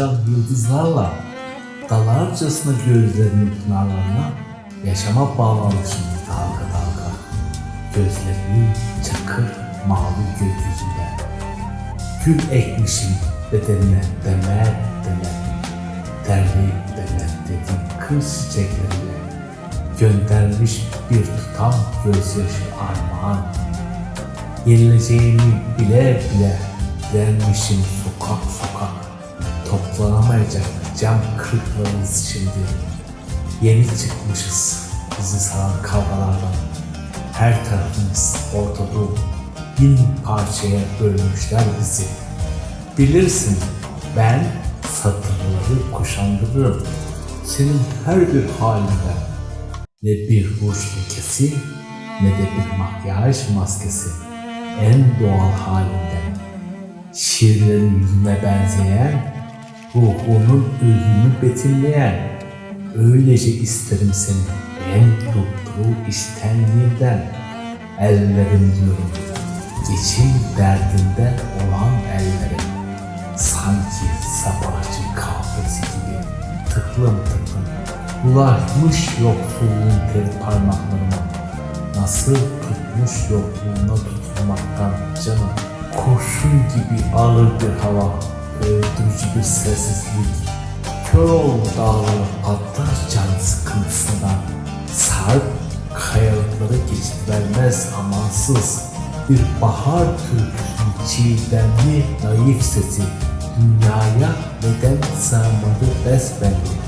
uçuşan yıldızlarla dalarcasına gözlerinin pınarlarına yaşama bağlamışım dalga dalga. Gözlerini çakır mavi gökyüzünde. Gül ekmişim bedenine demer demer. Derleyip demer dedim kır çiçeklerine. Göndermiş bir tutam gözyaşı armağan. Yenileceğimi bile bile vermişim sokak sokak. Toplanamayacak cam kırıklarımız şimdi. Yeni çıkmışız bizi saran kavgalardan. Her tarafımız ortada bin parçaya bölmüşler bizi. Bilirsin ben satırları kuşandırırım. Senin her bir halinde ne bir ruj lekesi ne de bir makyaj maskesi en doğal halinde. Şiirlerin yüzüne benzeyen, ruhunun özünü betimleyen, öylece isterim seni en tuttuğu istenliğinden. Ellerim diyorum, geçim derdinde olan ellerim. Sanki sabahçı kahvesi gibi tıklım tıklım bulaşmış yoksulluğun teri parmaklarıma. Nasıl tutmuş yokluğuna tutulmaktan canım. Kurşun gibi ağır bir hava, öldürücü bir sessizlik. Kör oldu dağları patlar can sıkıntısından. Sarp kayalıkları geçit vermez amansız. Bir bahar türküsünün çiğdemli naif sesi dünyaya neden sığmadı besbelli.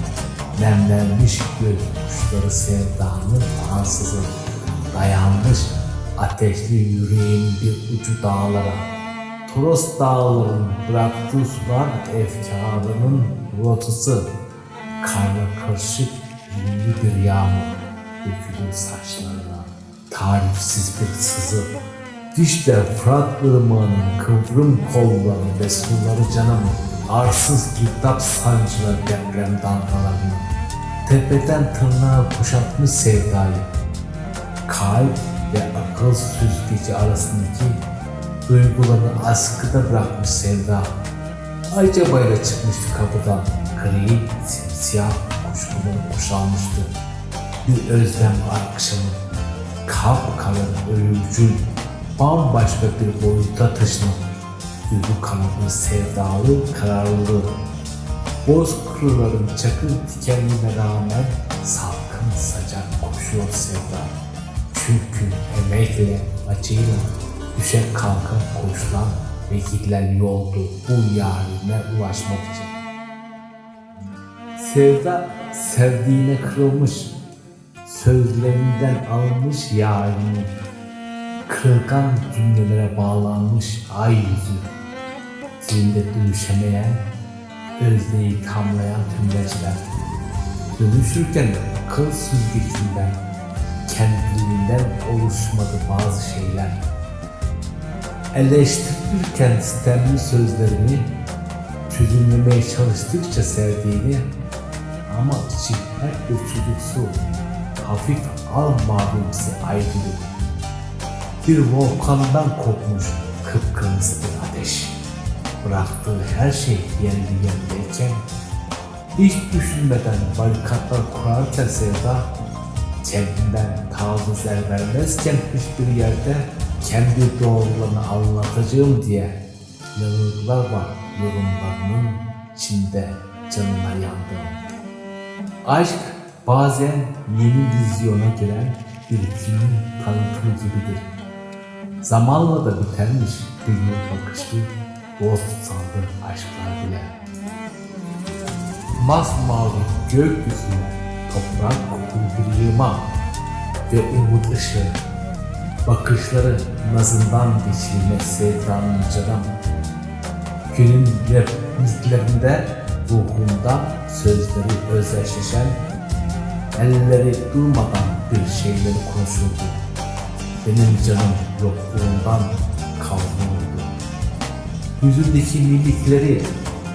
Nemlenmiş göz kuşları sevdanın ansızı dayanmış ateşli yüreğin bir ucu dağlara. Toros dağların bıraktığı sular efkarının rotası. Karla karışık yünlü bir yağmur dökülür saçlarına. Tarifsiz bir sızı. Düşler Fırat ırmağının kıvrım kolları ve suları canım. Arsız girdap sancılar deprem dalgalarını. Tepeden tırnağa kuşatmış sevdayı kalp ve akıl süzgeci arasındaki duygularını askıda bırakmış sevda. Ayca bayra çıkmıştı kapıdan. Gri, simsiyah kuşkuları kuşanmıştı. Bir özlem akşamı. Kapkara ölümcül, bambaşka bir boyuta taşınan. Yüzü kanadı sevdalı kararlılığı. Boz kırıların çakır dikenliğine rağmen salkın sıcak koşuyor sevda. Çünkü emekle, acıyla, düşe kalka koşulan ve gidilen yoldu bu yarine ulaşmak için. Sevda sevdiğine kırılmış, sözlerinden almış yarini, kırılgan cümlelere bağlanmış ay yüzü, zilde dönüşemeyen, özneyi kamlayan tümleciler, dönüşürken akıl süzgecinden, kendiliğinden oluşmadı bazı şeyler. Eleştirirken sistemli sözlerini çözümlemeye çalıştıkça sevdiğini ama bir çocuksu, hafif al mavimsi aydınlık. Bir volkandan kopmuş kıpkırmızı bir ateş. Bıraktığı her şey yerli yerindeyken, hiç düşünmeden barikatlar kurarken sevda, kendinden taviz vermezken hiçbir yerde kendi doğrularını anlatacağım diye yanılgılar var yorumlarının içinde canına yandım. Aşk bazen yeni vizyona giren bir filmin tanıtımı gibidir. Zamanla da bitermiş bir nur bakışlı, dost sandı aşklar bile. Masmavi gökyüzüne toprak kokulu bir yığma ve umut ışığı. Bakışları nazından geçilmez sevdanın canım. Günün repliklerinde ruhumda sözleri özdeşleşen, elleri durmadan bir şeyleri konuşurdu. Benim canım yokluğundan kavrulurdu. Yüzündeki mimikleri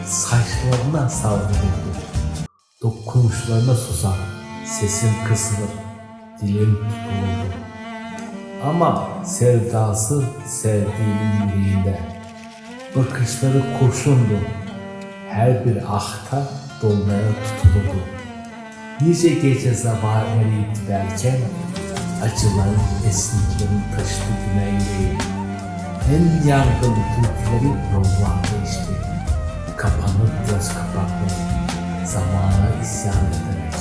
saçlarına savrulurdu. Dokunuşlarına susar, sesim kısılır, dilim tutulurdu. Ama sevdası sevdiğinin yüreğinde. Bakışları kurşundu. her bir ahta dolmaya tutulurdu. Nice gece sabah eriyip derken acıların esniklerini taşıdı güneyliği. En yangılı türküleri yollarda işte. Kapanıp göz kapakları zamana isyan ederek.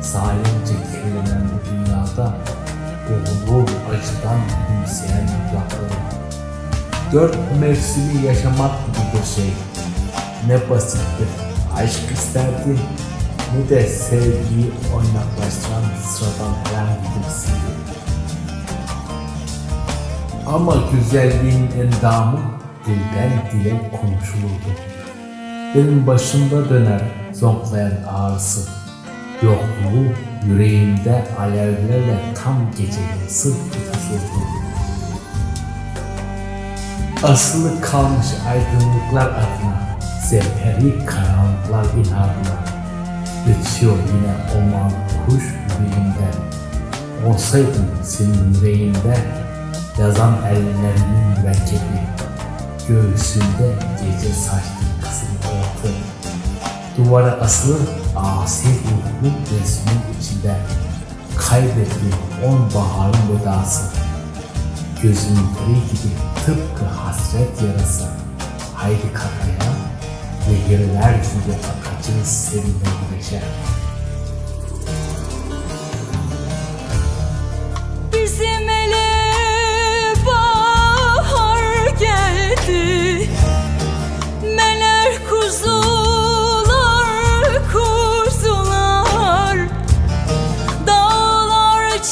Zalimce kirlenen bu dünyada boğulur acıdan gülümseyen yüzakları. Dört mevsimi yaşamak gibi bir şey. Ne basittir aşk isterdi ne de sevgiyi oynaklaştıran sıradan herhangi birisiydi. Ama güzelliğin endamı dilden dile konuşulurdu. Benim başımda döner zonklayan ağrısı. Yokluğu yüreğimde alevlerle tam gece yarısı tutuşurdu. Asılı kalmış aydınlıklar adına Zeperi karanlıklar inadına Ötüyor yine o kuş yüreğimde Olsaydın senin yüreğinde Yazan ellerimin mürekkebi Göğsünde gece saçlı kızıl ortı Duvara asılı asi ruhlu resmin içinde Kaybettiğim on baharın vedası. Gözümün feri gibi tıpkı hasret yarası. Haydi kapıya ve yerler gibi akacağız seninle güneşe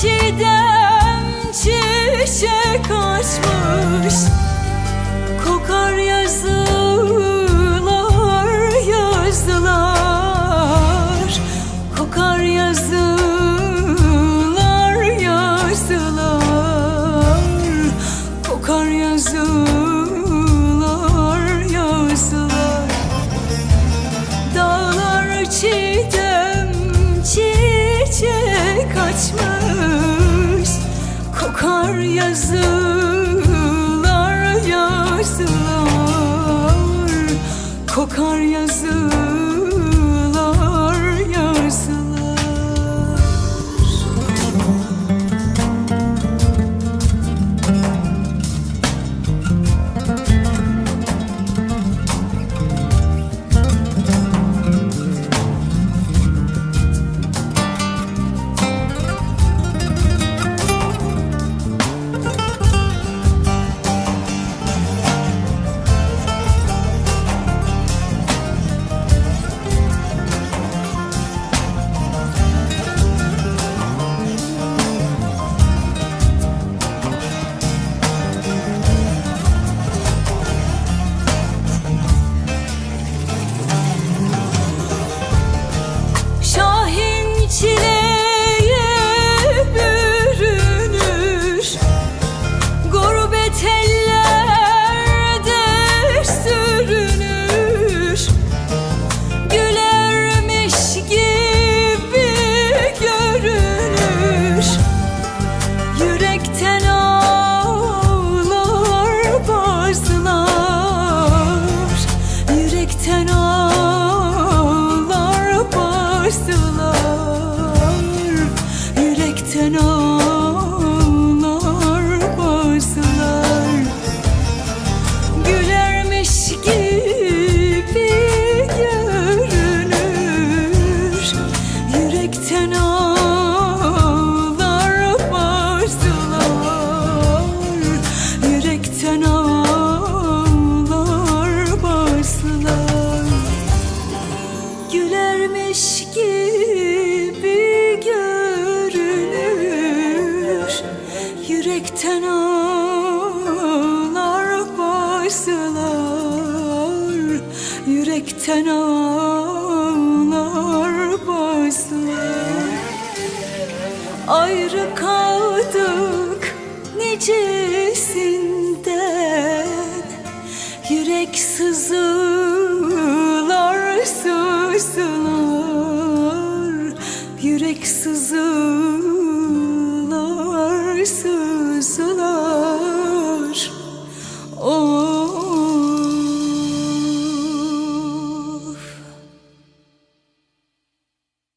çiğdem çiçek açmış Kokar yazılar yazılar. Kokar yazılar yazılar. Kokar yazılar yazılar yazılar yazılar. Kokar yazılar